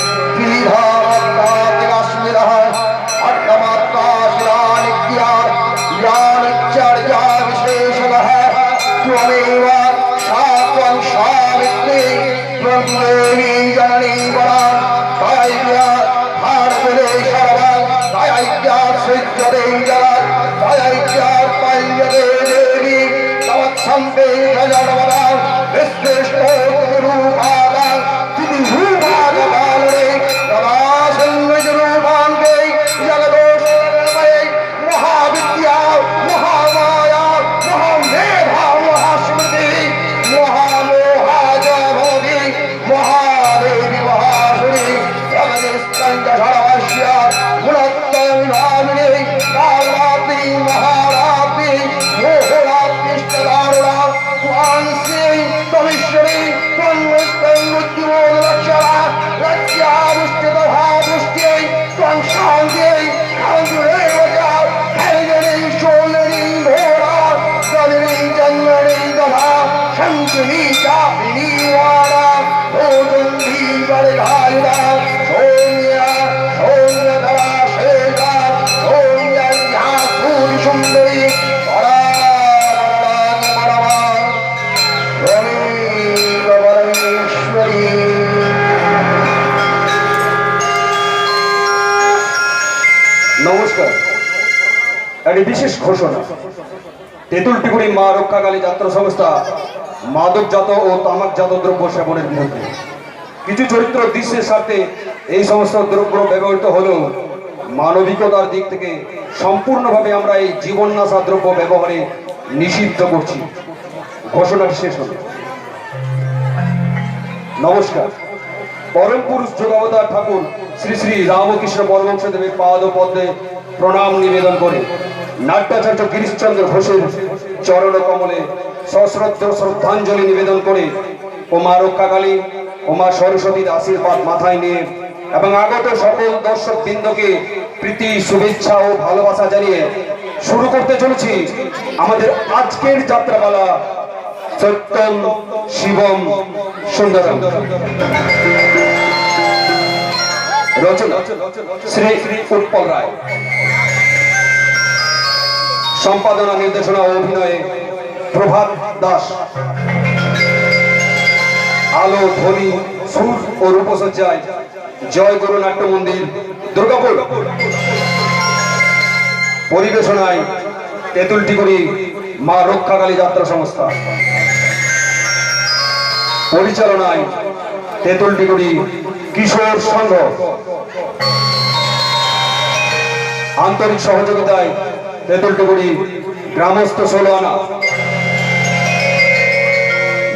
Amen. ঘোষণা। তেঁতুলটিপুরি মা রক্ষাকালী যাত্রা সংস্থা মাদকজাত ও তামাকজাত দ্রব্য সেবনের বিরুদ্ধে। কিছু চরিত্র দৃশ্যের সাথে এই সমস্ত দ্রব্য ব্যবহৃত হলেও মানবিকতার দিক থেকে সম্পূর্ণভাবে আমরা এই জীবননাশা দ্রব্য ব্যবহারে নিষিদ্ধ করছি। ঘোষণাটি শেষ হলো। নমস্কার। পরম পুরুষ যোগাবতার ঠাকুর শ্রী শ্রী রামকৃষ্ণ পরমংশদেবের পাদ পদ্মে প্রণাম নিবেদন করে নাট্যাচার্য গিরিশচন্দ্র ঘোষের চরণ কমলে সশ্রদ্ধ শ্রদ্ধাঞ্জলি নিবেদন করে ও মা রক্ষাকালী ও মা সরস্বতীর আশীর্বাদ মাথায় নিয়ে এবং আগত সকল দর্শক বৃন্দকে প্রীতি, শুভেচ্ছা ও ভালোবাসা জানিয়ে শুরু করতে চলেছি আমাদের আজকের যাত্রাপালা সত্যম শিবম সুন্দরম। রচনা শ্রী শ্রী উৎপল রায়। সম্পাদনা, নির্দেশনা ও অভিনয়ে প্রভাত দাস। আলো, ধ্বনি, সুর ও রূপসজ্জায় জয় গুরু নাট্য মন্দির, দুর্গাপুর। পরিবেশনায় তেঁতুলটিগুড়ি মা রক্ষাকালী যাত্রা সংস্থা। পরিচালনায় তেঁতুলটিগুড়ি কিশোর সংঘ। আন্তরিক সহযোগিতায় তেঁতুলটিগুড়ি গ্রামস্থ ষোলোয়ানা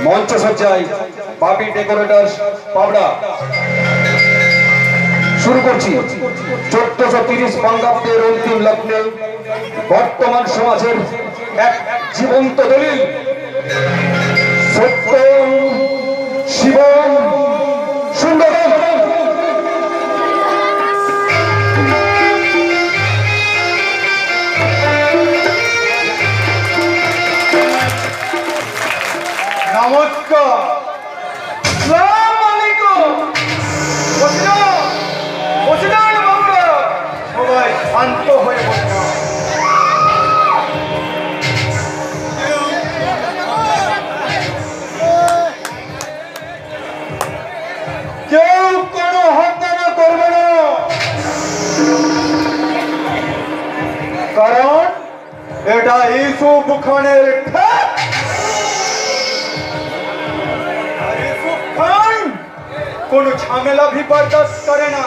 মঞ্চ সজ্জায় বাপি ডেকোরেটার্স পাবড়া শুরু করছি। চোদ্দশো তিরিশ বঙ্গাব্দের অন্তিম লগ্নে বর্তমান সমাজের এক জীবন্ত দলিল। সত্য শিব ইসুফ খানের ইসুফ খান, কোনো ঝামেলা ভি বরদাস্ত করে না।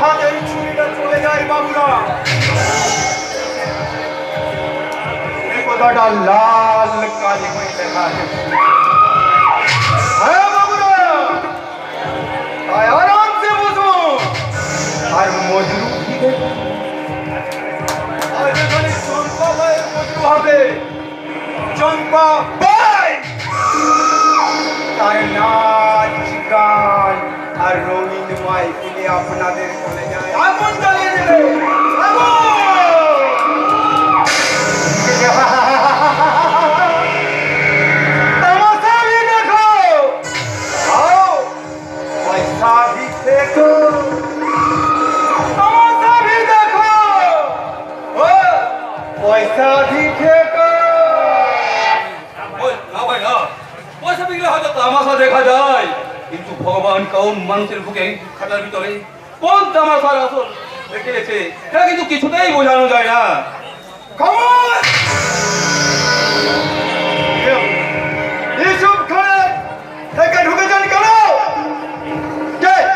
হাতের ছুরিটা চলে যায় বাবুরা। কথাটা লাল কালি হয়ে দেখা হ্যাঁ, আর মজরু কি দেখো? হবে। চম্পা বাই তার নাচ, গান আর রঙিন মাইকুলে আপনাদের চলে যায়, আগুন জ্বালিয়ে দেবে আগুন! তামাশা দেখা যায়। কিন্তু ভগবান কোন মানুষের বুকে খাতার ভিতরে? কোন তামাশার আসল রেখেছে সেটা কিন্তু কিছুতেই বোঝানো যায় না।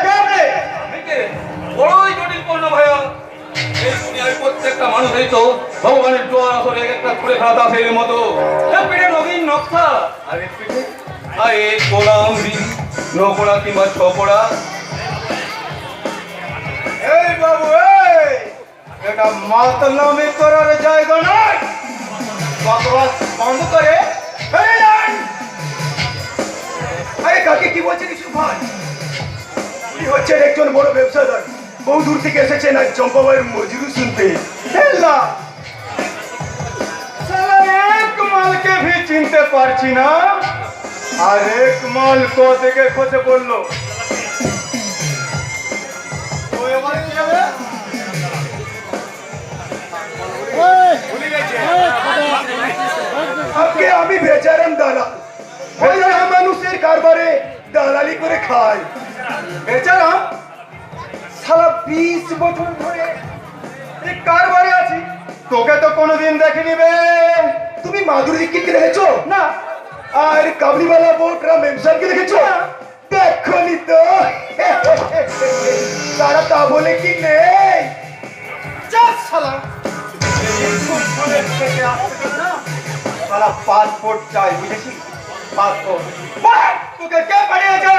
কেন? বড়ই ভাইয়া। এই দুনিয়ায় প্রত্যেকটা মানুষই তো ভগবানের জোয়ার আসলে এক একটা করে খাতা সেই মতো। পিঠে নবীন নকশা। আর পিঠে কিংবা এই বাবু এটা মাতলামি করার জায়গা নয়। বন্ধ করে। কি বলছেন হচ্ছেন একজন বড় ব্যবসাদার। বহু দূর থেকে এসেছেন আর চম্পাবাইয়ের মজুরি শুনতে। মালকে ভি চিনতে পারছি না। আর মাল কো খসে পড়ল। আমি বেচারাম দালা বেচারা মানুষের কারবারে দালালি করে খাই। বেচারাম সারা বিশ বছর ধরে কারবারে আছি। তোকে তো কোনোদিন দেখিনি বে। তুমি মাধুরী কি দেখেছ না। আর কাবলিওয়ালা বোটরা মেমসানকে দেখেছ দেখনি তো তারা তা বলে কি নেই চাপ সালা সারা পাসপোর্ট চাই বুঝেছি পাসপোর্ট তোকে কে পাঠিয়েছে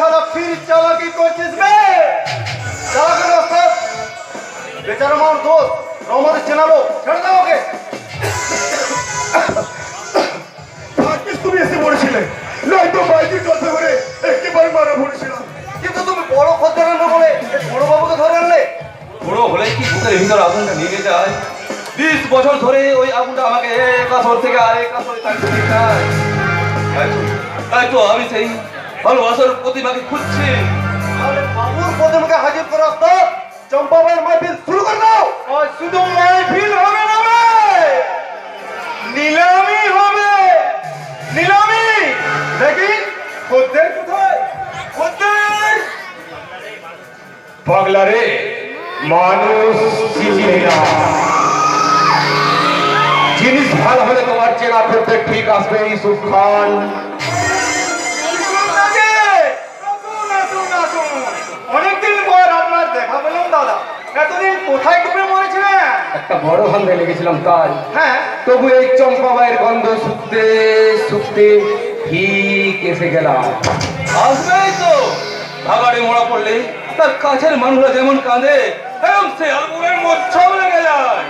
সারা ফির চালাকি করছিস বে? চালাকি রাস্তা বেচারা আমার দোস্ত রহমতের চেনাবো ছেড়ে দাও ওকে। আজকে তুমি এসে পড়েছিলে নয়তো বাইকের কথা করে একেবারে মারা পড়েছিলাম। কিন্তু তুমি বড় খদ্দের না বলে বড় বাবুকে ধরে আনলে? বড় হলে কি বুকের ভিতর আগুনটা নিভে যায়? বিশ বছর ধরে ওই আগুনটা আমাকে এক আসর থেকে আরেক আসরে নিয়ে তাই তো আমি সেই ভালোবাসার প্রতিমাকে খুঁজছি। তাহলে বাবুর পদে মুখে হাজির করা তো চম্পাবাইয়ের মাহফিল শুরু করে দাও। শুধু মাহফিল হবে না নিলামি হবে। নিলামি। দেখি খদ্দের কোথায়? খদ্দের। পাগলা রে মানুষ চিনে না। জিনিস ভালো হলে তোমার চেনা করতে ঠিক আসবে ইসুফ খান। এতদিন কোথায় ডুবে মরেছিলেন? একটা বড় ভান্ডে লেগেছিলাম তাই হ্যাঁ। তবু এই চম্পাবাইয়ের গন্ধ শুকতে শুকতে ঠিক এসে গেলাম। আসবেই তো। ভাগাড়ে মোড়া পড়লে তার কাছের মানুষরা যেমন কাঁদে তেমন সে আলবুমের মচ্ছব লেগে যায়।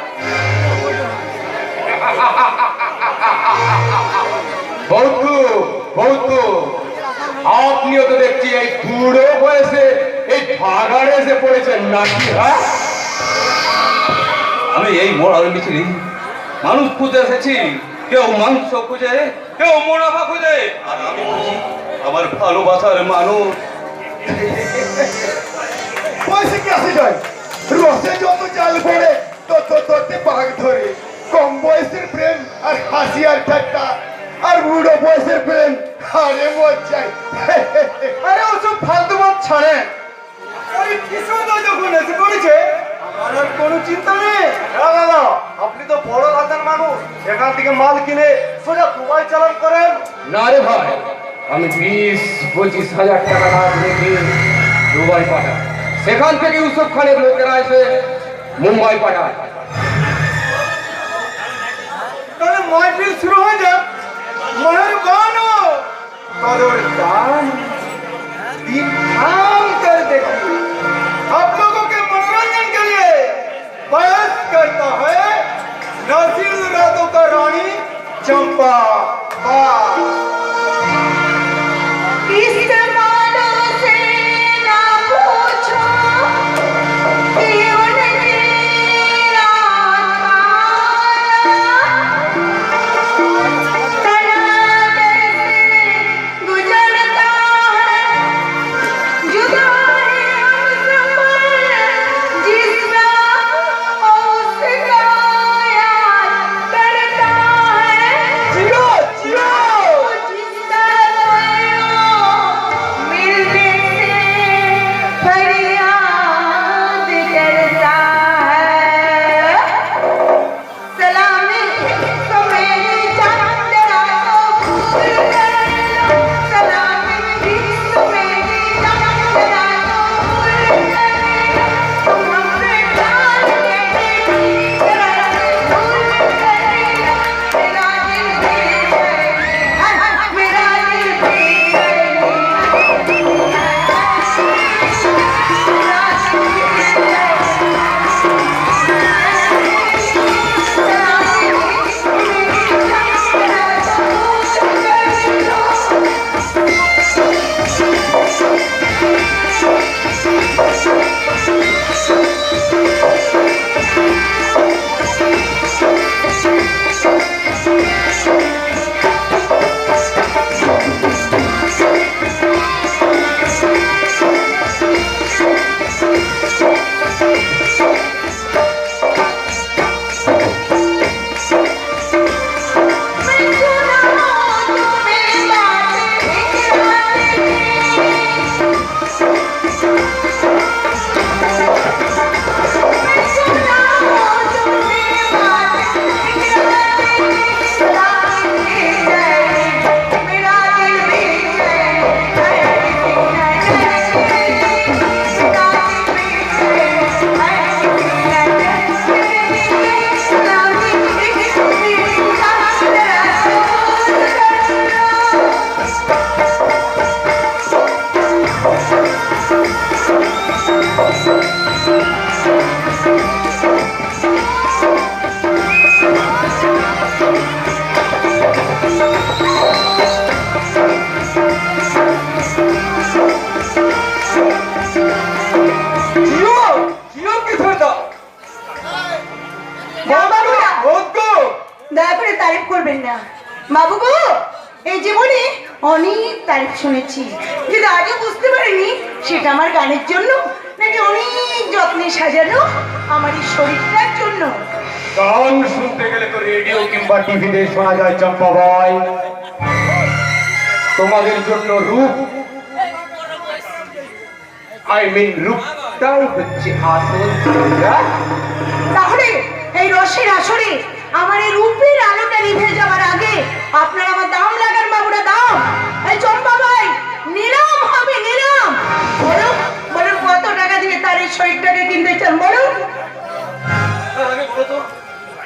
বৌদ্ধ বৌদ্ধ আপনিও তো দেখছি এই বুড়ো বয়সে ভাগাড়ে এসে পড়েছেন নাকি হ্যাঁ? আমি এই মোড়ার মিছিলে মানুষ খুঁজে এসেছি। কেউ মাংস খুঁজে কেউ মুনাফা খুঁজে। আর আমি আমার ভালোবাসার মানুষ। পয়সা কি আসে যায় রসে যত জাল পড়ে তত ততে বাঘ ধরে। কম বয়সের প্রেম আর হাসি আর ঠাট্টা। আর বুড়ো বয়সের প্রেম আরে মজ্জাই আরে ওসব ফালতু মত ছাড়েন। পঁচিশ হাজার টাকা দুবাই পাঠাই? সেখান থেকে ইউসুফ খানের লোকেরা এসে মুম্বাই পাঠায়। তাহলে মাইপিল শুরু হয়ে যায় মনের বা অনেক তারিফ শুনেছি। কিন্তু আগে বুঝতে পারিনি সেটা আমার গানের জন্য নাকি অনেক যত্নে সাজানো আমার এই শরীরটার জন্য। গান শুনতে গেলে তো রেডিও কিংবা টিভিতে শোনা যায় চম্পা ভাই। তোমাদের জন্য রূপ। আই মিন রূপটাই হচ্ছে আসল। তাহলে এই রসের আসরে আমার এই রূপের আলোটা নিভে যাওয়ার আগে আপনারা আমার দাম লাগান বাবুরা দাম। এই চম্পা ভাই নিলাম হবে নিলাম। বলুন বলুন কত টাকা দিয়ে তার এই শরীরটাকে কিনতে চান বলুন। তার আগে বলো তো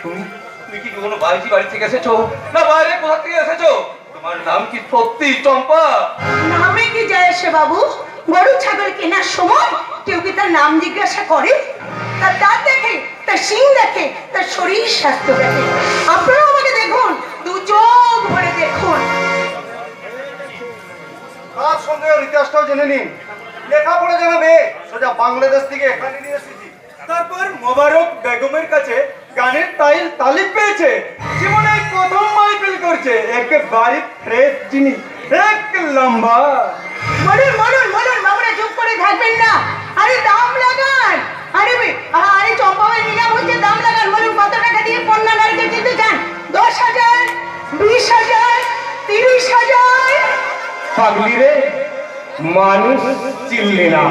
তুমি তুমি কি কোনো বাড়ি বাড়ি থেকে এসেছ? না বাইরে কোথা থেকে এসেছ? তোমার নাম কি সত্যি চম্পা? নামে কি যায় সে বাবু? গরু ছাগল কেনার সময় কেউ কি তার নাম জিজ্ঞাসা করে? তার দাঁত দেখে তার শিং দেখে তার শরীর স্বাস্থ্য দেখে। আপনারাও আমাকে দেখুন দু চোখ ভরে দেখুন। তার সঙ্গে ওর ইতিহাসটাও জেনে নিন। লেখাপড়া জানা মেয়ে। সোজা বাংলাদেশ থেকে এখানে নিয়ে এসেছি। তারপর মোবারক বেগমের কাছে গানের তাইল তালিম পেয়েছে। জীবনে প্রথম মাইফিল করছে। একেবারে ফ্রেশ জিনিস এক লম্বা। বলুন বলুন বলুন বাবুরা চুপ করে থাকবেন না। আরে দাম লাগান। আরে আরে চম্পা ভাই নিলাম হচ্ছে দাম লাগান। বলুন কত টাকা দিয়ে পণ্য নারকেল কিনতে চান? দশ হাজার বিশ হাজার পাগলি রে মানুষ চিনলে না।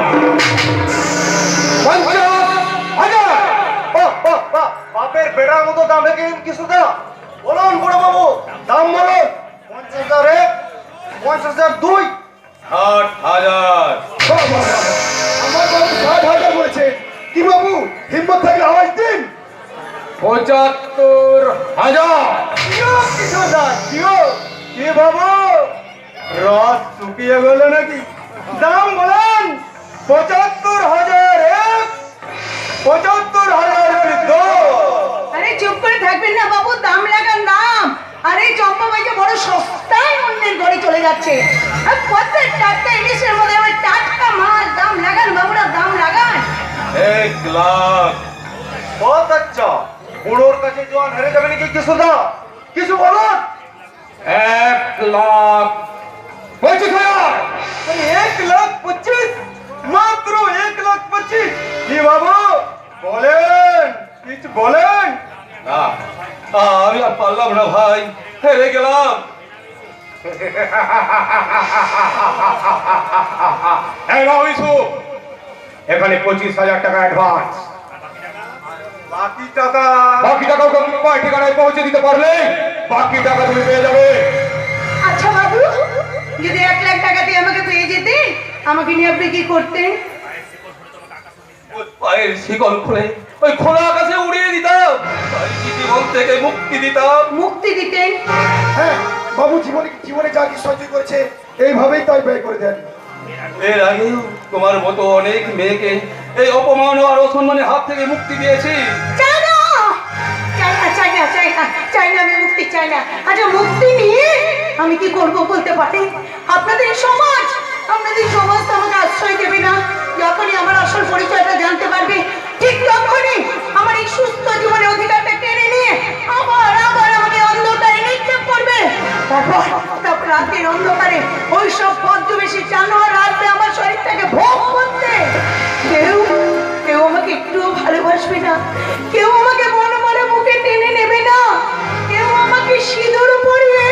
বাপের বেড়ার মতো দাম কিছু দা বলুন বড় বাবু দাম বলুন। পঞ্চাশ হাজার এক পঞ্চাশ হাজার দুই। ষাট হাজার। আমার বাবু ষাট হাজার বলেছে। কি বাবু হিম্মত থাকলে আওয়াজ দিন। পঁচাত্তর হাজার। কি বাবু? রস শুকিয়ে গেল নাকি? দাম বলেন পঁচাত্তর হাজার এক পঁচাত্তর হাজার আরে চুপ করে থাকবেন না বাবু দাম লাগান দাম। আরে চম্পা ভাইকে বড় সস্তায় অন্যের ঘরে চলে যাচ্ছে। আর কত টাটকা ইলিশের মধ্যে আমার টাটকা মাছ। দাম লাগান বাবুরা দাম লাগান। এক লাখ। বহুত আচ্ছা বুড়োর কাছে জোয়ান হেরে যাবে নাকি? কিশোরদা কিছু বলুন। এক লাখ। হাজার মানে এক লাখ পঁচিশ মাত্র এক লাখ পঁচিশ কি বাবু বলেন বলেন না আমি আর পারলাম না ভাই হেরে গেলাম এখানে পঁচিশ হাজার টাকা অ্যাডভান্স বাকি টাকা বাকি টাকা ঠিকানায় পৌঁছে দিতে পারলে, বাকি টাকা তুমি পেয়ে যাবে। আচ্ছা বাবু। যদি এক লাখ টাকা দিয়ে আমাকে পেয়ে যেতে আমাকে নিয়ে আপনি কি করতেন? পায়ের শিকল খুলে ওই খোলা আকাশে উড়িয়ে দিতাম। জীবন থেকে মুক্তি দিতাম। মুক্তি দিতেন হ্যাঁ বাবু জীবনে জীবনে যা কিছু সহ্য করেছে এইভাবেই তাই ব্যয় করে দেন। এর আগেও তোমার মতো অনেক মেয়েকে এই অপমান আর অসম্মানের হাত থেকে মুক্তি দিয়েছি। আচ্ছা মুক্তি নিয়ে আমি কি করব বলতে পারি? আপনাদের সমাজ আপনাদের সমাজ তো আশ্রয় দেবে না। যখনই আমার আসল পরিচয়টা জানতে পারবে, ঠিক তখনই আমার এই সুস্থ জীবনের অধিকারটা কেড়ে নিয়ে আবার আবার করবে। তারপর রাতের অন্ধকারে ওই সব পদ্মবেশী জানোয়ার রাখবে আমার শরীরটাকে ভোগ করতে। কেউ কেউ আমাকে একটুও ভালোবাসবে না। কেউ আমাকে নেবে না। কেউ আমাকে সিঁদুর পরিয়ে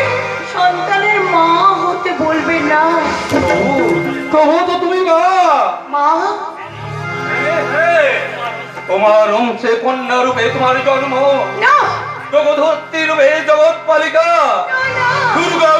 সন্তানের মা হতে বলবে না। তবু তো তুমি মা। মা? তোমার অংশে কন্যা রূপে তোমার জন্ম। না। জগধর্তী রূপে জগৎ পালিকা দুর্গা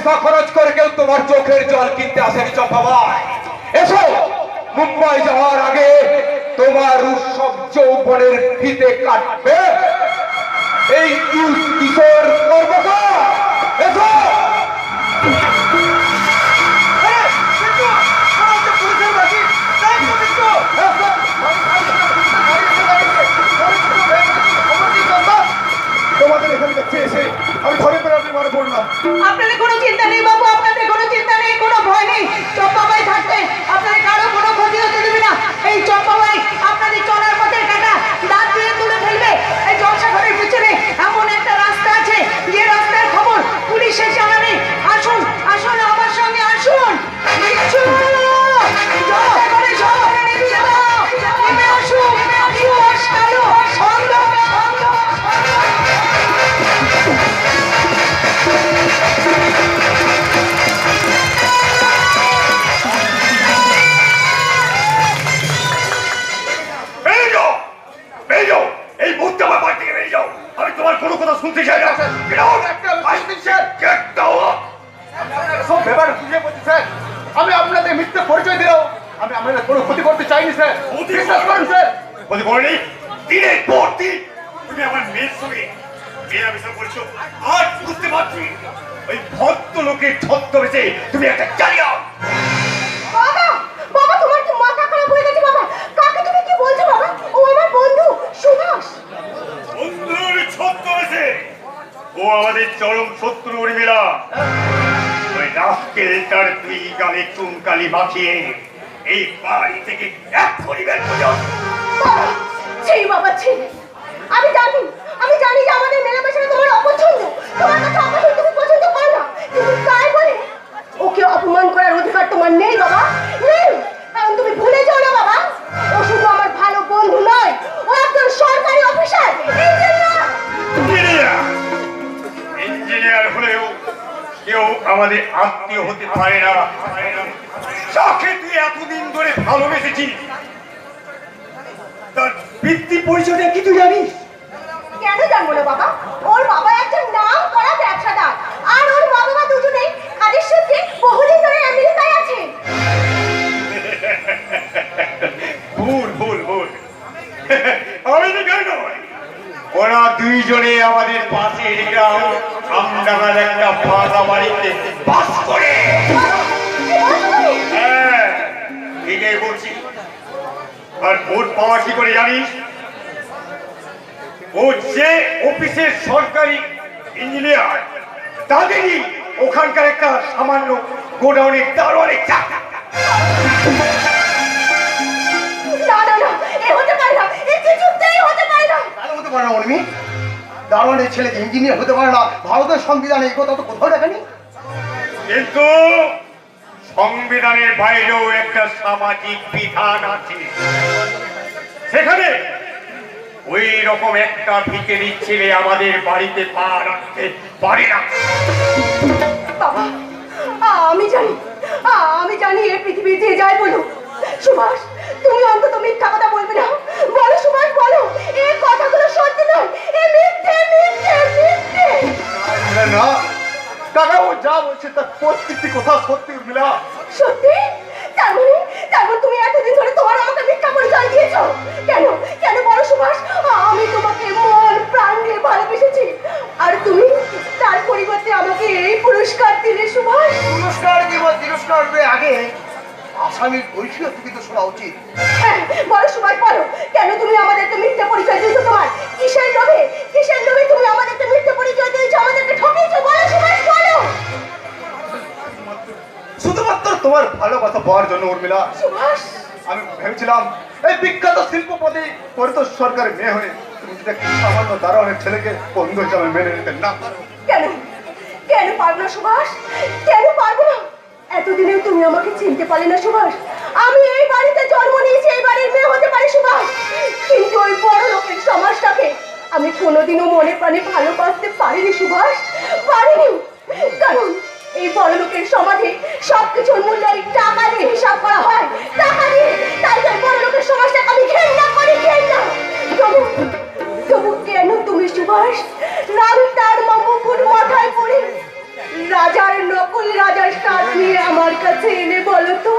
পয়সা খরচ করে কেউ তোমার চোখের জল কিনতে আসেনি, চম্পাবাই। এসো, মুম্বাই যাওয়ার আগে তোমার সব যৌবনের ফিতে কাটবে। এই কিশোর কর্মকার মারে পড়লাম। আপনাদের কোনো চিন্তা নেই বাবু, আপনাদের কোনো চিন্তা নেই, কোনো ভয় নেই। চম্পাবাই থাকতে আপনাদের কারও কোনো ক্ষতি হতে না। এই চম্পাবাই আপনাদের চলার ও আমাদের চরম শত্রু উর্মিলা। ওই রাস্কেল তার দুই গালে চুনকালি মাখিয়ে এই বাড়ি থেকে এক পরিবার সেই বাবা ছেলে আমি জানি আমি জানি যে আমাদের মেলামেশাটা তোমার অপছন্দ। তোমার কাছে অপছন্দ তুমি পছন্দ করো না। কিন্তু তাই বলে ওকে অপমান করার অধিকার তোমার নেই বাবা। নেই। কারণ তুমি ভুলে যাও না বাবা। ও শুধু আমার ভালো বন্ধু নয় ও একজন সরকারি অফিসার। ইঞ্জিনিয়ার ইঞ্জিনিয়ার ইঞ্জিনিয়ার হলেও কেউ আমাদের আত্মীয় হতে পারে না। যাকে তুই এতদিন ধরে ভালোবেসেছিস। তার বৃত্তি পরিচয়টা কি তুই জানিস? কেন জানব না বাবা? ওর বাবা একজন নাম করা ব্যবসাদার। আর ওর বাবা মা দুজনেই কাজের সূত্রে বহুদিন ধরে আমেরিকায় আছে। ভুল ভুল ভুল। আমি তো ওরা দুইজনে আমাদের পাশের গ্রাম আমডাঙ্গার একটা ফাঁকা বাড়িতে বাস করে। হ্যাঁ ঠিকই বলছি। আর ভোট পাওয়া কি করে জানিস? ও যে অফিসের সরকারি ইঞ্জিনিয়ার তাদেরই ওখানকার একটা সামান্য গোডাউনের দারোয়ানের চাকরি না না না এ হতে পারে না এ কিছুতেই হতে পারে না। কেন হতে পারে না দারোয়ানের ছেলে ইঞ্জিনিয়ার হতে পারে না ভারতের সংবিধানে এই কথা তো কোথাও দেখেনি কিন্তু সংবিধানের বাইরেও একটা সামাজিক বিধান আছে। সেখানে ওই রকম একটা ভিকেরি ছেলে আমাদের বাড়িতে পা রাখতে পারে না। বাবা আমি জানি আ- আমি জানি এই পৃথিবীর যে যাই বলুক। সুভাষ তুমি অন্তত মিথ্যা কথা বলবে না। বলো সুভাষ বলো। এই কথাগুলো সত্যি নয় এ মিথ্যে মিথ্যে মিথ্যে। না, না কাকা ও যা বলছে তার প্রত্যেকটি কথা সত্যি উর্মিলা সত্যি? তার মানে তার মানে তুমি এতদিন ধরে তোমার আমাকে মিথ্যা পরিচয় দিয়েছ? কেন? কেন বলো সুভাষ? আমি তোমাকে মন প্রাণ দিয়ে ভালোবেসেছি। আর তুমি তার পরিবর্তে আমাকে এই পুরস্কার দিলে সুভাষ। পুরস্কার কিংবা তিরস্কার? আগে আসামির পরিচয় থেকে তো শোনা উচিত। হ্যাঁ বলো সুভাষ কেন তুমি আমাদেরকে মিথ্যা পরিচয় দিয়েছ তোমার? কিসের লোভে? কিসের লোভে তুমি আমাদেরকে মিথ্যা পরিচয় দিয়েছ? আমাদেরকে ঠকিয়েছো? বলো সুভাষ বলো। শুধুমাত্র তোমার ভালো কথা পাওয়ার জন্য উর্মিলা। আমি ভেবেছিলাম এই বিখ্যাত শিল্পপতি পরিতোষ সরকারের মেয়ে হয়ে তুমি যদি একটা সামান্য দারোয়ানের ছেলেকে বন্ধু হিসাবে মেনে নিতে না পারো। কেন? কেন পারব না সুভাষ? কেন পারব না? এতদিনে তুমি আমাকে চিনতে পারলে না, সুভাষ। আমি এই বাড়িতে জন্ম নিয়েছি, এই বাড়ির মেয়ে হতে পারি, সুভাষ। কিন্তু ওই বড় লোকের সমাজটাকে আমি কোনোদিনও মনে প্রাণে ভালোবাসতে পারিনি, সুভাষ। পারিনি। কারণ এই বড় লোকের সমাজে সবকিছুর মূল্য এই টাকা দিয়ে হিসাব করা হয়। টাকা দিয়ে। তাই তো বড় লোকের সমাজটাকে আমি ঘেন্না করি ঘেন্না তবু তবু কেন তুমি, সুভাষ? রাম তার মুকুট মাথায় পড়ে রাজার নকল রাজার সাজ নিয়ে আমার কাছে এনে বলো তো।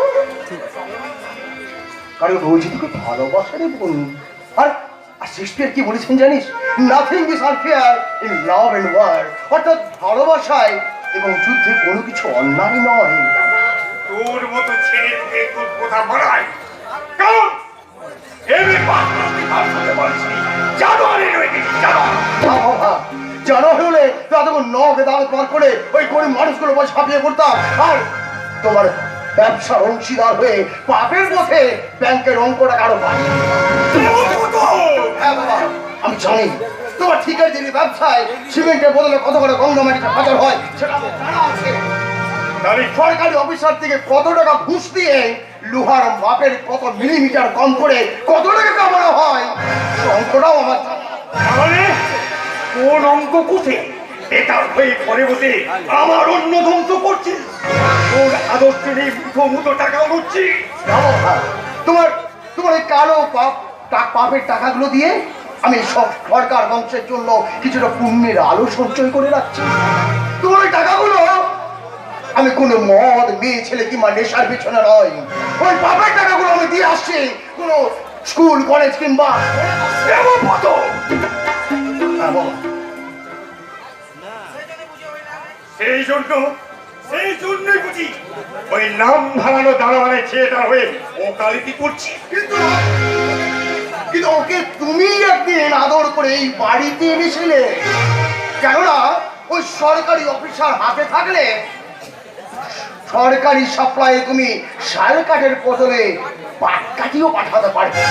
কারণ রোজ তোকে ভালোবাসারই বোন। আর আর শেক্সপিয়ার কি বলেছেন জানিস? Nothing is unfair in love and war অর্থাৎ ভালোবাসায় এবং যুদ্ধে কোনো কিছু অন্যায় নয়। তোর মতো ছেলে মেয়ে তোর কথা বাড়ায় কারণ এমনি বাস্তবকে তার সাথে বলছি জানোয়ারে রয়ে গেছি জানোয়ার। না বাবা জানা হলে তো এতক্ষণ নখ দাঁড় পার করে ওই গরিব মানুষগুলো বসে ছাপিয়ে পড়তাম। আর তোমার ব্যবসার অংশীদার হয়ে পাপের পথে ব্যাংকের অঙ্কটা কারও বাড়ি হ্যাঁ আমি জানি। তোমার ঠিকার যিনি ব্যবসায় সিমেন্টের বদলে কত করে গঙ্গা মাটিটা পাচার হয় সেটা জানা আছে। সরকারি অফিসার থেকে কত টাকা ঘুষ দিয়ে লোহার মাপের কত মিলিমিটার কম করে কত টাকা কামানো হয়? অঙ্কটাও আমার কোন অঙ্ক কুঠে এটা হয়ে ঘরে বসে আমার অন্য ধ্বংস করছিস তোর আদর্শ নেই মুঠো মুঠো টাকা উঠছি তোমার তোমার এই কালো পাপ পাপের টাকাগুলো দিয়ে আমি সব সরকার বংশের জন্য কিছুটা পুণ্যের আলো সঞ্চয় করে রাখছি। তোমার ওই টাকাগুলো আমি কোনো মদ মেয়ে ছেলে কিংবা নেশার পিছনে নয়। ওই পাপের টাকাগুলো আমি দিয়ে আসছি কোনো স্কুল কলেজ কিংবা হ্যাঁ, বাবা। সেই জন্য সেই জন্যই বুঝি ওই নাম ধারানো দাঁড়ানো ছেলেটার হয়ে ওকালিতি করছি। কিন্তু কিন্তু ওকে তুমি একদিন আদর করে এই বাড়িতে এনেছিলে। কেননা ওই সরকারি অফিসার হাতে থাকলে সরকারি সাপ্লাই তুমি শাল কাঠের বদলে পাট কাঠিও পাঠাতে পারবে।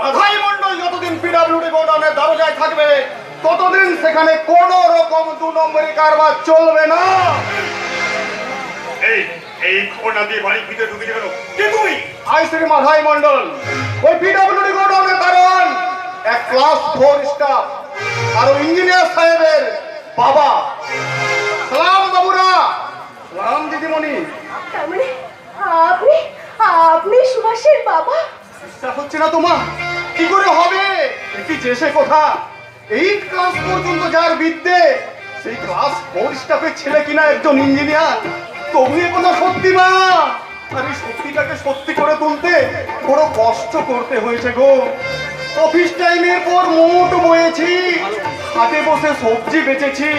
মাথায় মন্ডল যতদিন পিডাব্লিউডি গোডাউনের দরজায় থাকবে ততদিন সেখানে কোন রকম দু নম্বরি কারবার চলবে না। এই এই খবর না দিয়ে বাড়ির ভিতরে ঢুকে গেল কে তুমি? আই শ্রী মাধাই মন্ডল ওই পিডাব্লিউডি গোডাউনের কারণ এক ক্লাস ফোর স্টাফ আর ইঞ্জিনিয়ার সাহেবের বাবা। সালাম বাবুরা। সালাম দিদিমণি। মানে আপনি আপনি সুভাষের বাবা? হচ্ছে না তোমার। কি করে হবে? একটি চেষে কথা। এইট ক্লাস পর্যন্ত যার বিদ্যে, সেই ক্লাস ফোর স্টাফের ছেলে কিনা একজন ইঞ্জিনিয়ার? তবু এ কথা সত্যি মা আর এই সত্যিটাকে সত্যি করে তুলতে বড় কষ্ট করতে হয়েছে গো। অফিস টাইমের পর মোট বয়েছি হাতে বসে সবজি বেচেছি,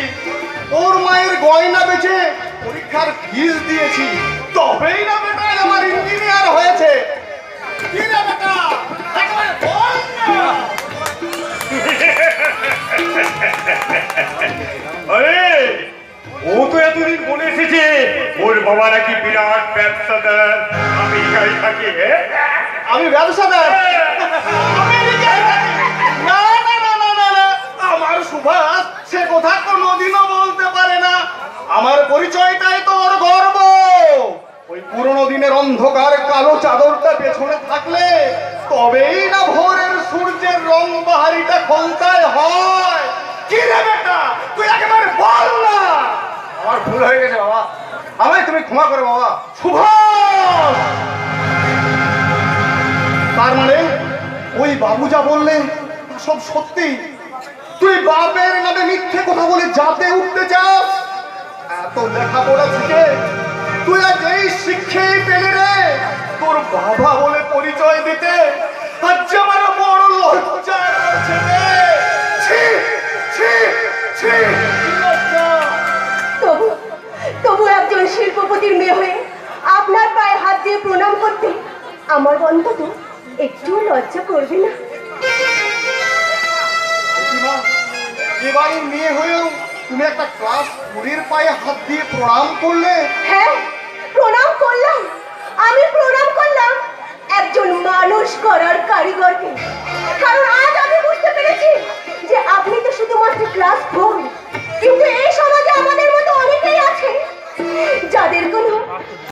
ওর মায়ের গয়না বেচে পরীক্ষার ফিস দিয়েছি। তবেই না বেটা আমার ইঞ্জিনিয়ার হয়েছে। কি রে বেটা? না আরে ও তো এতদিন বলে এসেছে ওর বাবা নাকি বিরাট ব্যবসাদার। আমি ব্যবসাদার। থাকি। না না না না না না। আমার সুভাষ সে কথা কোনোদিনও বলতে পারে না। আমার পরিচয়টাই তো ওর গর্ব। ওই পুরনো দিনের অন্ধকার কালো চাদরটা পেছনে থাকলে তবেই না ভোরের সূর্যের রং বাহারিটা খলতায় হয়। কি রে বেটা? তুই একেবারে বল না। আমার ভুল হয়ে গেছে, বাবা। আমায় তুমি ক্ষমা করো, বাবা। সুভাষ! তার মানে ওই বাবু যা বললেন সব সত্যি। তুই বাপের নামে মিথ্যে কথা বলে যাতে উঠতে চাস? এত লেখাপড়া থেকে তুই আজ এই শিক্ষাই পেলি রে। তোর বাবা বলে পরিচয় দিতে আজ আমার বড় লজ্জা করছে রে। ছি ছি ছি। তবু তবু একজন শিল্পপতির মেয়ে হয়ে আপনার পায়ে হাত দিয়ে প্রণাম করতে আমার অন্তত একটু লজ্জা করবে না। এবারে মেয়ে হয়েও তুমি একটা ক্লাস ফোরের পায়ে হাত দিয়ে প্রণাম করলে? হ্যাঁ প্রণাম করলাম। আমি প্রণাম করলাম একজন মানুষ করার কারিগরকে। কারণ আজ আমি বুঝতে পেরেছি যে আপনি তো শুধুমাত্র ক্লাস ফোর, কিন্তু এই সমাজে আমাদের মতো অনেকেই আছে যাদের কোনো